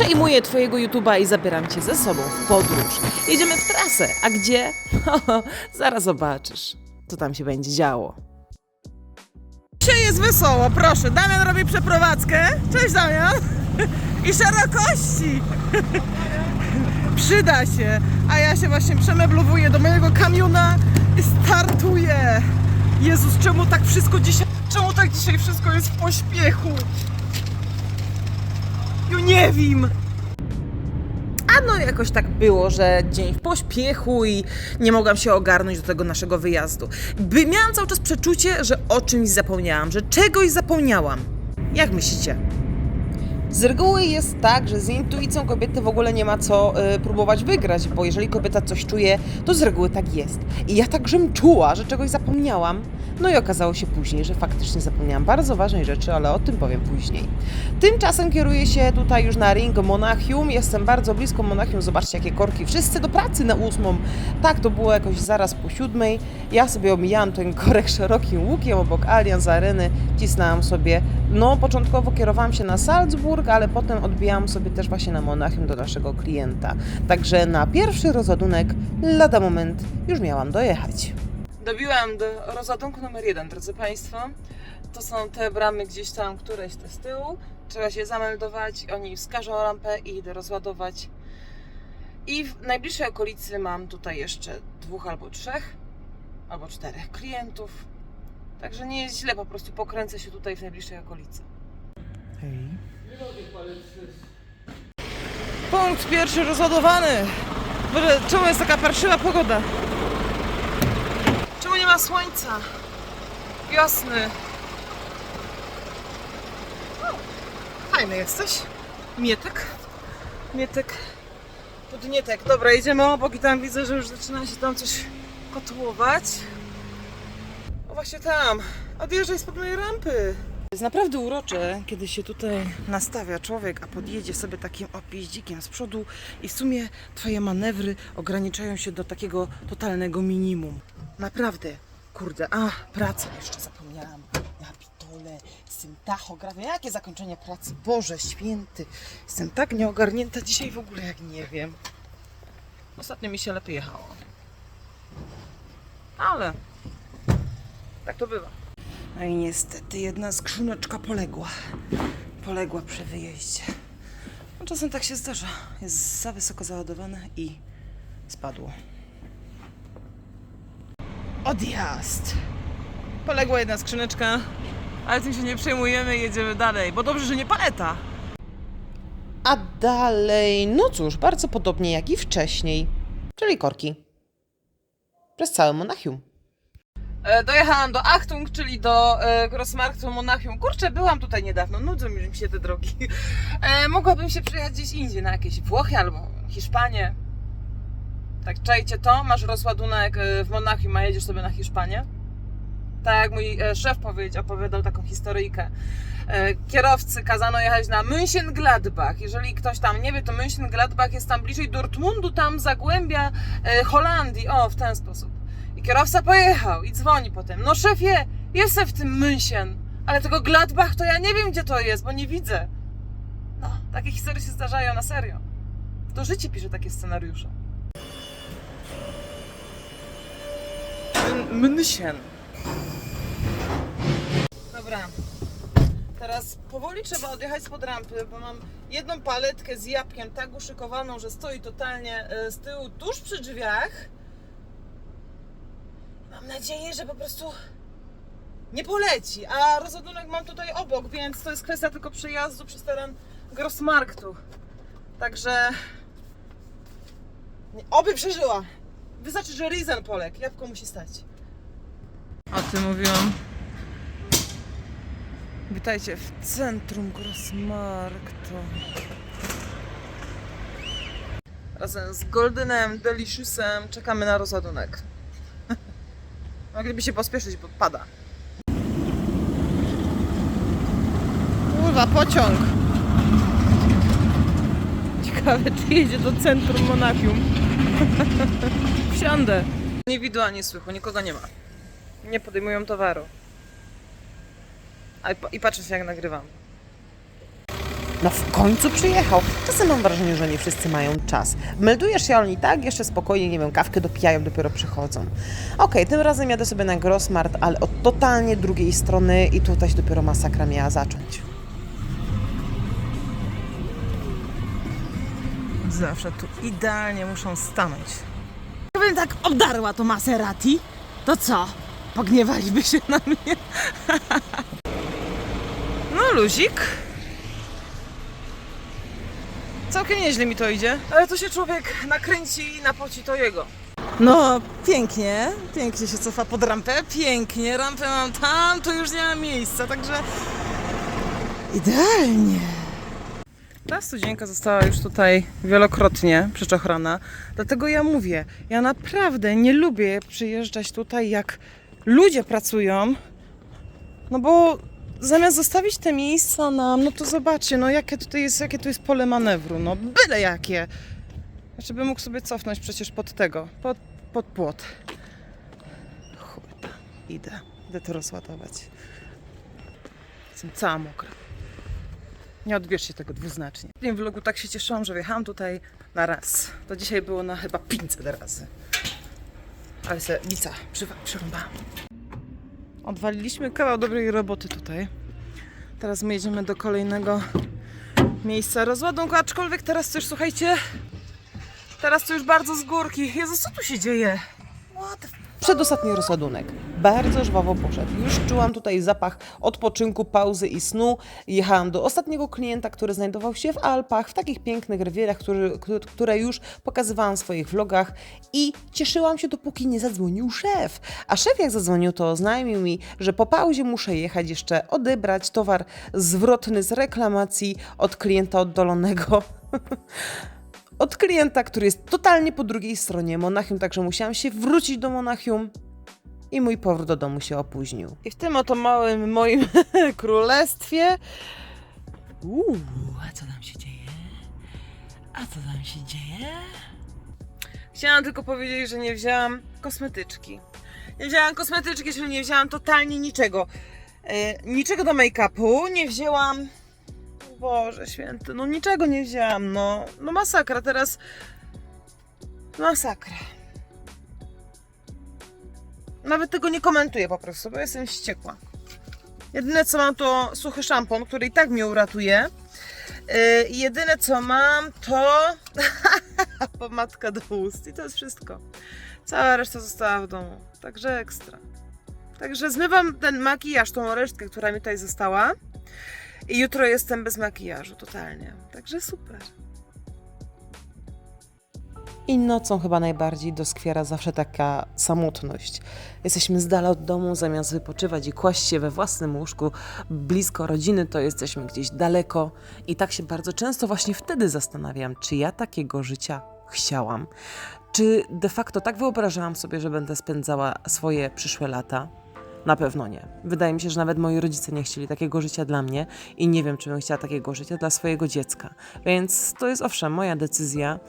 Przejmuję twojego YouTube'a i zabieram cię ze sobą w podróż. Jedziemy w trasę, a gdzie? Zaraz zobaczysz, co tam się będzie działo. Dzisiaj jest wesoło, proszę. Damian robi przeprowadzkę. Cześć Damian. I szerokości. Przyda się. A ja się właśnie przemeblowuję do mojego kamiona i startuję. Jezus, czemu tak wszystko dzisiaj, czemu tak dzisiaj wszystko jest w pośpiechu? Jo nie wiem. A no jakoś tak było, że dzień w pośpiechu i nie mogłam się ogarnąć do tego naszego wyjazdu. By miałam cały czas przeczucie, że o czymś zapomniałam, że czegoś zapomniałam. Jak myślicie? Z reguły jest tak, że z intuicją kobiety w ogóle nie ma co y, próbować wygrać, bo jeżeli kobieta coś czuje, to z reguły tak jest. I ja tak żem czuła, że czegoś zapomniałam. No i okazało się później, że faktycznie zapomniałam bardzo ważnej rzeczy, ale o tym powiem później. Tymczasem kieruję się tutaj już na ring Monachium. Jestem bardzo blisko Monachium. Zobaczcie, jakie korki. Wszyscy do pracy na ósmą. Tak, to było jakoś zaraz po siódmej. Ja sobie omijałam ten korek szerokim łukiem obok Allianz Areny. Cisnęłam sobie. No, początkowo kierowałam się na Salzburg, ale potem odbijałam sobie też właśnie na Monachium do naszego klienta. Także na pierwszy rozładunek lada moment już miałam dojechać. Dobiłam do rozładunku numer jeden, drodzy Państwo. To są te bramy gdzieś tam, któreś te z tyłu. Trzeba się zameldować, oni wskażą rampę i idę rozładować. I w najbliższej okolicy mam tutaj jeszcze dwóch albo trzech, albo czterech klientów. Także nie jest źle, po prostu pokręcę się tutaj w najbliższej okolicy. Hej. Punkt pierwszy rozładowany. Boże, czemu jest taka parszywa pogoda? Czemu nie ma słońca? Wiosny. Fajny jesteś. Mietek. Mietek. Podnietek. Dobra, idziemy obok i tam widzę, że już zaczyna się tam coś kotłować. O właśnie tam. Odjeżdżaj spod mojej rampy. Jest naprawdę urocze, kiedy się tutaj nastawia człowiek, a podjedzie sobie takim opiździkiem z przodu i w sumie twoje manewry ograniczają się do takiego totalnego minimum. Naprawdę. Kurde, a, praca jeszcze zapomniałam. Ja pitole, z tym tachografem. Jakie zakończenie pracy? Boże święty. Jestem tak nieogarnięta dzisiaj w ogóle, jak nie wiem. Ostatnio mi się lepiej jechało. Ale tak to bywa. No i niestety jedna skrzyneczka poległa. Poległa przy wyjeździe. No, czasem tak się zdarza. Jest za wysoko załadowane i spadło. Odjazd! Poległa jedna skrzyneczka, ale tym się nie przejmujemy i jedziemy dalej, bo dobrze, że nie paleta. A dalej, no cóż, bardzo podobnie jak i wcześniej, czyli korki. Przez całe Monachium. E, Dojechałam do Achtung, czyli do e, Grossmarktu Monachium. Kurczę, byłam tutaj niedawno, nudzą mi się te drogi. E, mogłabym się przyjechać gdzieś indziej, na jakieś Włochy albo Hiszpanię. Tak, czajcie to, masz rozładunek w Monachium, a jedziesz sobie na Hiszpanię. Tak jak mój szef powiedział, opowiadał taką historyjkę. Kierowcy kazano jechać na München-Gladbach. Jeżeli ktoś tam nie wie, to München-Gladbach jest tam bliżej Dortmundu, tam zagłębia Holandii. O, w ten sposób. I kierowca pojechał i dzwoni potem. No szefie, jestem w tym München, ale tego Gladbach to ja nie wiem gdzie to jest, bo nie widzę. No, takie historie się zdarzają na serio. To życie pisze takie scenariusze. München. Dobra. Teraz powoli trzeba odjechać spod rampy, bo mam jedną paletkę z jabłkiem tak uszykowaną, że stoi totalnie e, z tyłu tuż przy drzwiach. Mam nadzieję, że po prostu nie poleci. A rozładunek mam tutaj obok, więc to jest kwestia tylko przejazdu przez teren Grossmarktu. Także oby przeżyła. Wystarczy, że Rizen poległ. Jabłko musi stać. O tym mówiłam. Witajcie w centrum Grossmarktu. Razem z Goldenem, Delicious,em czekamy na rozładunek. Mogliby się pospieszyć, bo pada. Kurwa, pociąg. Ciekawe, czy jedzie do centrum Monachium. Wsiądę. Nie widu ani słychu, nikogo nie ma. Nie podejmują towaru. A, I patrzę się jak nagrywam. No w końcu przyjechał. Czasem mam wrażenie, że nie wszyscy mają czas. Meldujesz się, oni tak jeszcze spokojnie, nie wiem, kawkę dopijają, dopiero przychodzą. Okej, tym razem jadę sobie na Grossmart, ale od totalnie drugiej strony i tutaj się dopiero masakra miała zacząć. Zawsze tu idealnie muszą stanąć. Gdybym tak obdarła to Maserati, to co? Pogniewaliby się na mnie? No luzik. Całkiem nieźle mi to idzie. Ale to się człowiek nakręci i napoci to jego. No, pięknie, pięknie się cofa pod rampę, pięknie, rampę mam tam, to już nie ma miejsca, także idealnie. Ta studzienka została już tutaj wielokrotnie przeczochrana, dlatego ja mówię, ja naprawdę nie lubię przyjeżdżać tutaj, jak ludzie pracują, no bo zamiast zostawić te miejsca nam, no to zobaczcie, no jakie tutaj jest, jakie tu jest pole manewru, no byle jakie. Jeszcze bym mógł sobie cofnąć przecież pod tego, pod, pod płot. Chuj tam, idę, idę to rozładować. Jestem cała mokra. Nie odbierzcie tego dwuznacznie. W tym vlogu tak się cieszyłam, że wjechałam tutaj na raz. To dzisiaj było na chyba 500 razy. Ale se lica przyrąbałam. Odwaliliśmy kawał dobrej roboty tutaj. Teraz my jedziemy do kolejnego miejsca rozładunku, aczkolwiek teraz to już, słuchajcie, teraz to już bardzo z górki. Jezus, co tu się dzieje? What the Przedostatni rozładunek. Bardzo żwawo poszedł. Już czułam tutaj zapach odpoczynku, pauzy i snu. Jechałam do ostatniego klienta, który znajdował się w Alpach, w takich pięknych rewierach, który, które- już pokazywałam w swoich vlogach i cieszyłam się, dopóki nie zadzwonił szef. A szef jak zadzwonił, to oznajmił mi, że po pauzie muszę jechać jeszcze odebrać towar zwrotny z reklamacji od klienta oddalonego. od klienta, który jest totalnie po drugiej stronie Monachium, także musiałam się wrócić do Monachium i mój powrót do domu się opóźnił. I w tym oto małym moim królestwie Uuu, a co tam się dzieje? A co tam się dzieje? chciałam tylko powiedzieć, że nie wzięłam kosmetyczki. Nie wzięłam kosmetyczki, czyli nie wzięłam totalnie niczego. E, niczego do make-upu, nie wzięłam... Boże święty, no niczego nie wzięłam, no. No masakra, teraz... Masakra. Nawet tego nie komentuję po prostu, bo jestem wściekła. Jedyne co mam to suchy szampon, który i tak mnie uratuje. Yy, jedyne co mam to pomadka do ust i to jest wszystko. Cała reszta została w domu. Także ekstra. Także zmywam ten makijaż, tą resztkę, która mi tutaj została. I jutro jestem bez makijażu, totalnie. Także super. I nocą chyba najbardziej doskwiera zawsze taka samotność. Jesteśmy z dala od domu, zamiast wypoczywać i kłaść się we własnym łóżku blisko rodziny, to jesteśmy gdzieś daleko. I tak się bardzo często właśnie wtedy zastanawiam, czy ja takiego życia chciałam. Czy de facto tak wyobrażałam sobie, że będę spędzała swoje przyszłe lata? Na pewno nie. Wydaje mi się, że nawet moi rodzice nie chcieli takiego życia dla mnie i nie wiem, czy bym chciała takiego życia dla swojego dziecka. Więc to jest owszem moja decyzja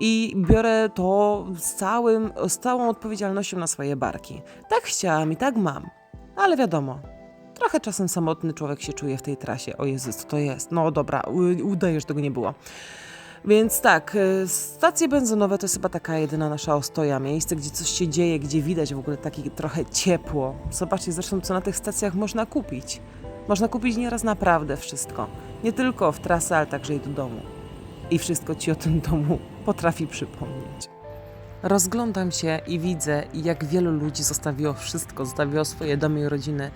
i biorę to z, całym, z całą odpowiedzialnością na swoje barki. Tak chciałam i tak mam. Ale wiadomo, trochę czasem samotny człowiek się czuje w tej trasie. O Jezus, to jest? No dobra, udaję, że tego nie było. Więc tak, y, stacje benzynowe to jest chyba taka jedyna nasza ostoja, miejsce, gdzie coś się dzieje, gdzie widać w ogóle takie trochę ciepło. Zobaczcie zresztą, co na tych stacjach można kupić. Można kupić nieraz naprawdę wszystko. Nie tylko w trasę, ale także i do domu. I wszystko ci o tym domu potrafi przypomnieć. Rozglądam się i widzę, jak wielu ludzi zostawiło wszystko, zostawiło swoje domy i rodziny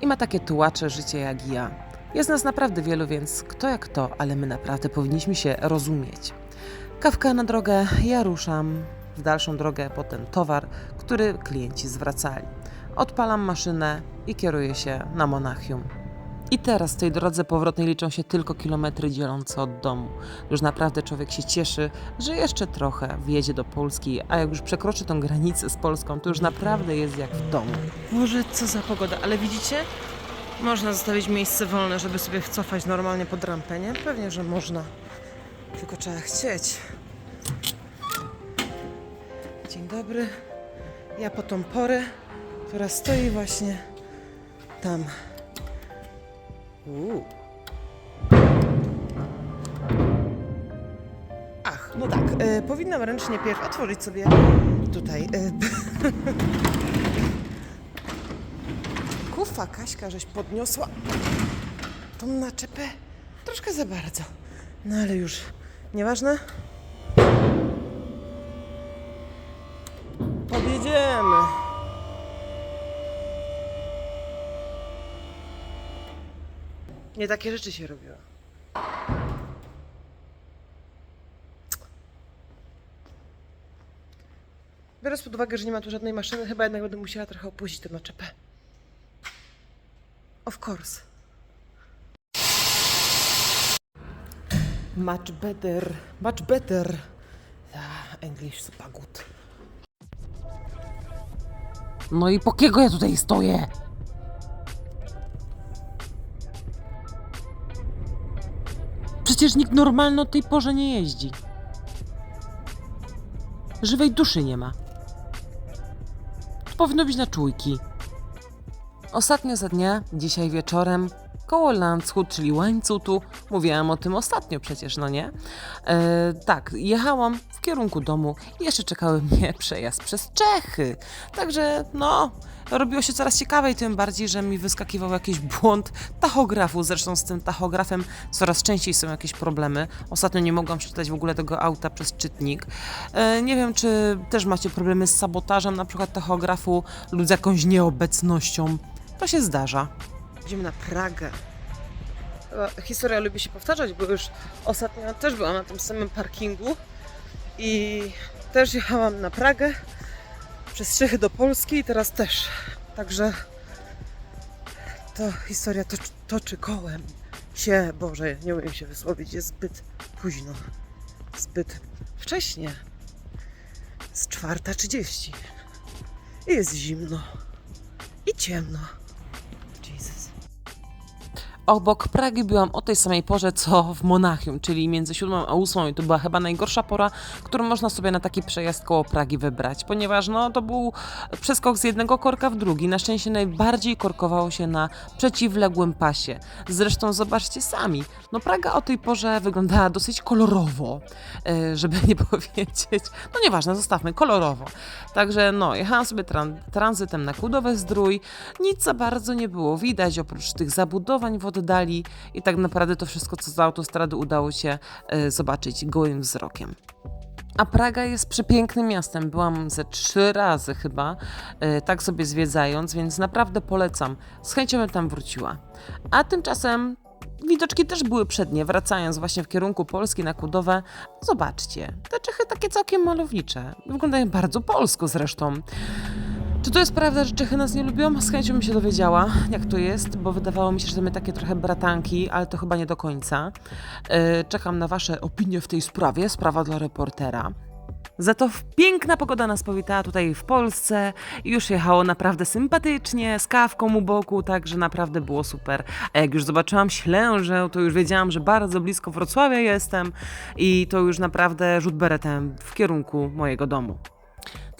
i ma takie tułacze życie jak ja. Jest nas naprawdę wielu, więc kto jak kto, ale my naprawdę powinniśmy się rozumieć. Kawka na drogę, ja ruszam w dalszą drogę po ten towar, który klienci zwracali. Odpalam maszynę i kieruję się na Monachium. I teraz w tej drodze powrotnej liczą się tylko kilometry dzielące od domu. Już naprawdę człowiek się cieszy, że jeszcze trochę wjedzie do Polski, a jak już przekroczy tą granicę z Polską, to już naprawdę jest jak w domu. Boże, co za pogoda, ale widzicie? Można zostawić miejsce wolne, żeby sobie wcofać normalnie pod rampę, nie? Pewnie, że można. Tylko trzeba chcieć. Dzień dobry. Ja po tą porę, która stoi właśnie tam. Uuu. No tak, e, powinnam ręcznie pierw otworzyć sobie tutaj. E, Kufa Kaśka, żeś podniosła tą naczepę troszkę za bardzo. No ale już nieważne. Podjedziemy. Nie takie rzeczy się robiło. Biorąc pod uwagę, że nie ma tu żadnej maszyny, chyba jednak będę musiała trochę opuścić tę naczepę. Of course. Much better. Much better. Yeah, English super good. No i po kiego ja tutaj stoję? Przecież nikt normalny o tej porze nie jeździ. Żywej duszy nie ma. To powinno być na czujki. Ostatnio za dnia, dzisiaj wieczorem, koło Landshut, czyli Łańcutu, mówiłam o tym ostatnio przecież, no nie? E, tak, jechałam w kierunku domu i jeszcze czekały mnie przejazd przez Czechy. Także, no, robiło się coraz ciekawiej, tym bardziej, że mi wyskakiwał jakiś błąd tachografu. Zresztą z tym tachografem coraz częściej są jakieś problemy. Ostatnio nie mogłam przeczytać w ogóle tego auta przez czytnik. E, nie wiem, czy też macie problemy z sabotażem, na przykład tachografu lub z jakąś nieobecnością. To się zdarza. Idziemy na Pragę. Historia lubi się powtarzać, bo już ostatnio też byłam na tym samym parkingu i też jechałam na Pragę przez Czechy do Polski i teraz też. Także to historia toczy, toczy kołem się. Boże, nie umiem się wysłowić, jest zbyt późno. Zbyt wcześnie. Jest czwarta trzydzieści. I jest zimno. I ciemno. Jesus. Obok Pragi byłam o tej samej porze co w Monachium, czyli między 7 a 8 i to była chyba najgorsza pora, którą można sobie na taki przejazd koło Pragi wybrać, ponieważ no, to był przeskok z jednego korka w drugi. Na szczęście najbardziej korkowało się na przeciwległym pasie. Zresztą zobaczcie sami, no Praga o tej porze wyglądała dosyć kolorowo, e, żeby nie powiedzieć, no nieważne, zostawmy, kolorowo. Także no, jechałam sobie tran- tranzytem na Kudowe Zdrój, nic za bardzo nie było widać, oprócz tych zabudowań w oddali i tak naprawdę to wszystko, co z autostrady udało się e, zobaczyć gołym wzrokiem. A Praga jest przepięknym miastem. Byłam ze trzy razy chyba, e, tak sobie zwiedzając, więc naprawdę polecam. Z chęcią bym tam wróciła. A tymczasem widoczki też były przednie, wracając właśnie w kierunku Polski na Kudowe. Zobaczcie, te Czechy takie całkiem malownicze. Wyglądają bardzo polsko zresztą. Czy to jest prawda, że Czechy nas nie lubią? Z chęcią bym się dowiedziała, jak to jest, bo wydawało mi się, że my takie trochę bratanki, ale to chyba nie do końca. E, Czekam na Wasze opinie w tej sprawie, sprawa dla reportera. Za to piękna pogoda nas powitała tutaj w Polsce. Już jechało naprawdę sympatycznie, z kawką u boku, także naprawdę było super. A jak już zobaczyłam Ślężę, to już wiedziałam, że bardzo blisko Wrocławia jestem i to już naprawdę rzut beretem w kierunku mojego domu.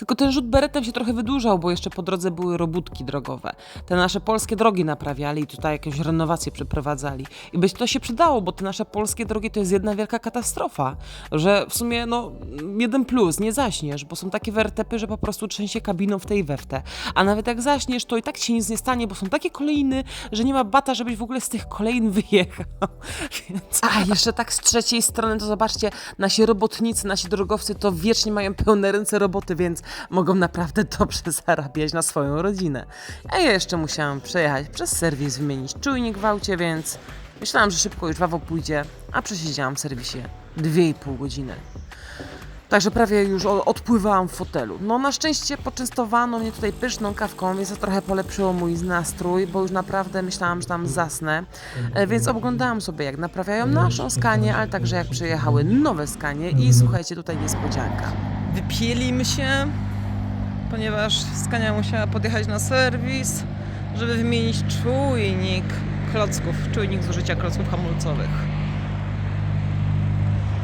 Tylko ten rzut beretem się trochę wydłużał, bo jeszcze po drodze były robótki drogowe. Te nasze polskie drogi naprawiali i tutaj jakieś renowacje przeprowadzali. I być to się przydało, bo te nasze polskie drogi to jest jedna wielka katastrofa. Że w sumie, no, jeden plus, nie zaśniesz, bo są takie wertepy, że po prostu trzęsie kabiną w tej we. A nawet jak zaśniesz, to i tak się nic nie stanie, bo są takie kolejny, że nie ma bata, żebyś w ogóle z tych kolejn wyjechał. Więc... A, jeszcze tak z trzeciej strony, to zobaczcie, nasi robotnicy, nasi drogowcy to wiecznie mają pełne ręce roboty, więc mogą naprawdę dobrze zarabiać na swoją rodzinę. A ja jeszcze musiałam przejechać przez serwis, wymienić czujnik w aucie, więc myślałam, że szybko już wawo pójdzie, a przesiedziałam w serwisie 2,5 godziny. Także prawie już odpływałam w fotelu. No na szczęście poczęstowano mnie tutaj pyszną kawką, więc to trochę polepszyło mój nastrój, bo już naprawdę myślałam, że tam zasnę. E, Więc oglądałam sobie, jak naprawiają naszą skanię, ale także jak przyjechały nowe skanie i słuchajcie, tutaj niespodzianka. Wypielimy się, ponieważ Skania musiała podjechać na serwis, żeby wymienić czujnik klocków, czujnik zużycia klocków hamulcowych.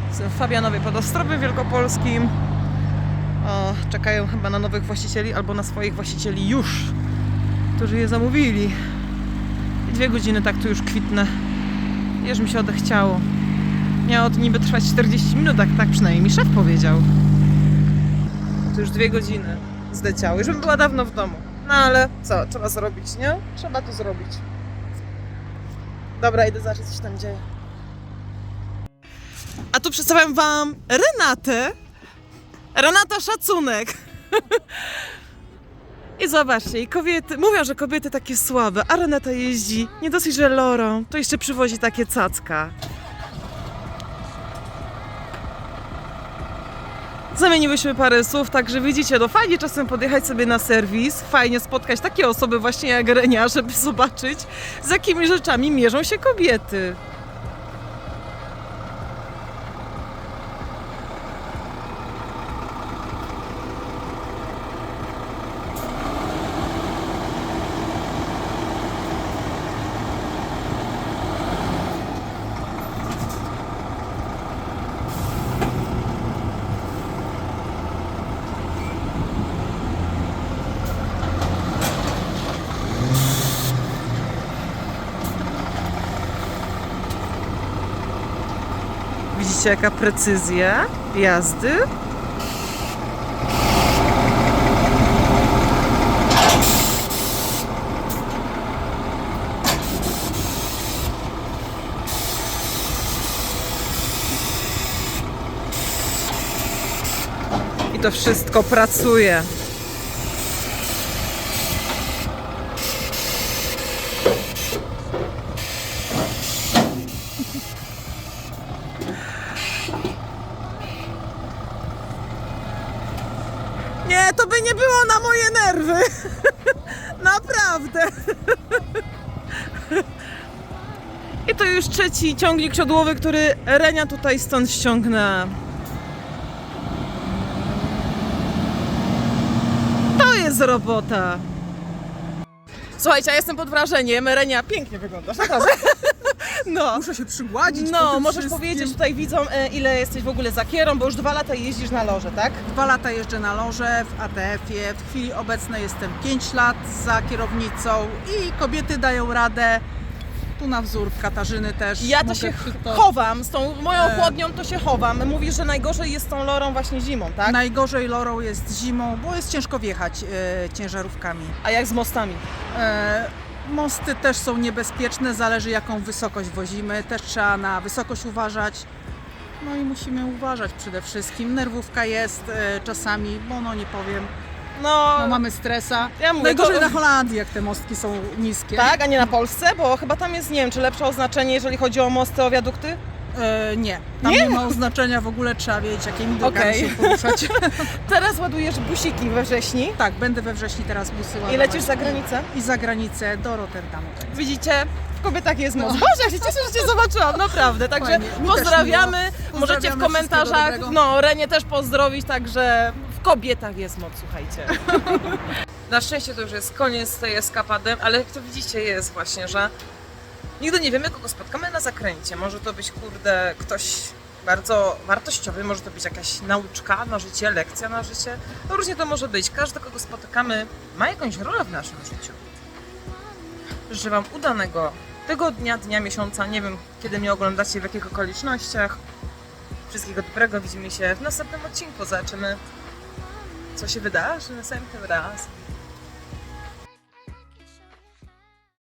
Jestem w Fabianowie pod Ostrowem Wielkopolskim. O, czekają chyba na nowych właścicieli albo na swoich właścicieli już, którzy je zamówili. I dwie godziny tak tu już kwitnę. Już mi się odechciało. Miało to niby trwać 40 minut, tak, tak przynajmniej mi szef powiedział. To już dwie godziny zleciały, już bym była dawno w domu. No ale co, trzeba zrobić, nie? Trzeba to zrobić. Dobra, idę zobaczyć, co się tam dzieje. A tu przedstawiam wam Renatę. Renata Szacunek. I zobaczcie, i kobiety, mówią, że kobiety takie słabe, a Renata jeździ nie dosyć, że lorą, to jeszcze przywozi takie cacka. Zamieniłyśmy parę słów, także widzicie, no fajnie czasem podjechać sobie na serwis, fajnie spotkać takie osoby właśnie jak Renia, żeby zobaczyć, z jakimi rzeczami mierzą się kobiety. Widzicie, jaka precyzja jazdy? I to wszystko pracuje. Nie, to by nie było na moje Naprawdę. I to już trzeci ciągnik siodłowy, który Renia tutaj stąd ściągnęła. To jest robota. Słuchajcie, ja jestem pod wrażeniem. Renia, pięknie wyglądasz, naprawdę. No. Muszę się przygładzić po No, tym możesz wszystkim. powiedzieć tutaj widzom, e, ile jesteś w ogóle za kierą, bo już dwa lata jeździsz na loże, tak? Dwa lata jeżdżę na loże w ATF-ie. W chwili obecnej jestem 5 lat za kierownicą i kobiety dają radę. Tu na wzór Katarzyny też. Ja to mogę się to- chowam, z tą moją E. chłodnią to się chowam. Mówisz, że najgorzej jest z tą lorą właśnie zimą, tak? Najgorzej lorą jest zimą, bo jest ciężko wjechać e, ciężarówkami. A jak z mostami? E, mosty też są niebezpieczne, zależy jaką wysokość wozimy. Też trzeba na wysokość uważać. No i musimy uważać przede wszystkim. Nerwówka jest e, czasami, bo no nie powiem, No, no mamy stresa. ja mówię, Najgorzej to, na Holandii, jak te mostki są niskie. tak, a nie na Polsce, bo chyba tam jest, nie wiem, czy lepsze oznaczenie, jeżeli chodzi o mosty, o wiadukty? E, nie, tam nie? ma oznaczenia, w ogóle trzeba wiedzieć, jakimi drogami Okej. się poruszać. Teraz ładujesz busiki we wrześni tak, będę we wrześniu teraz busy i ładować. lecisz za granicę. I za granicę do Rotterdamu. Widzicie? W kobietach jest moc. No. Boże, ja się cieszę, że Cię zobaczyłam, naprawdę. Także pozdrawiamy. miło. Możecie w Pozdrawiamy, komentarzach, no Renię też pozdrowić, także w kobietach jest moc, słuchajcie. Na szczęście to już jest koniec tej eskapady, ale jak to widzicie jest właśnie, że nigdy nie wiemy, kogo spotkamy na zakręcie. Może to być, kurde, ktoś bardzo wartościowy, może to być jakaś nauczka na życie, lekcja na życie. No różnie to może być. Każdy, kogo spotykamy, ma jakąś rolę w naszym życiu. Życzę Wam udanego tygodnia, dnia, miesiąca. Nie wiem, kiedy mnie oglądacie, w jakich okolicznościach. Wszystkiego dobrego. Widzimy się w następnym odcinku. Zobaczymy, co się wydarzy następnym razem.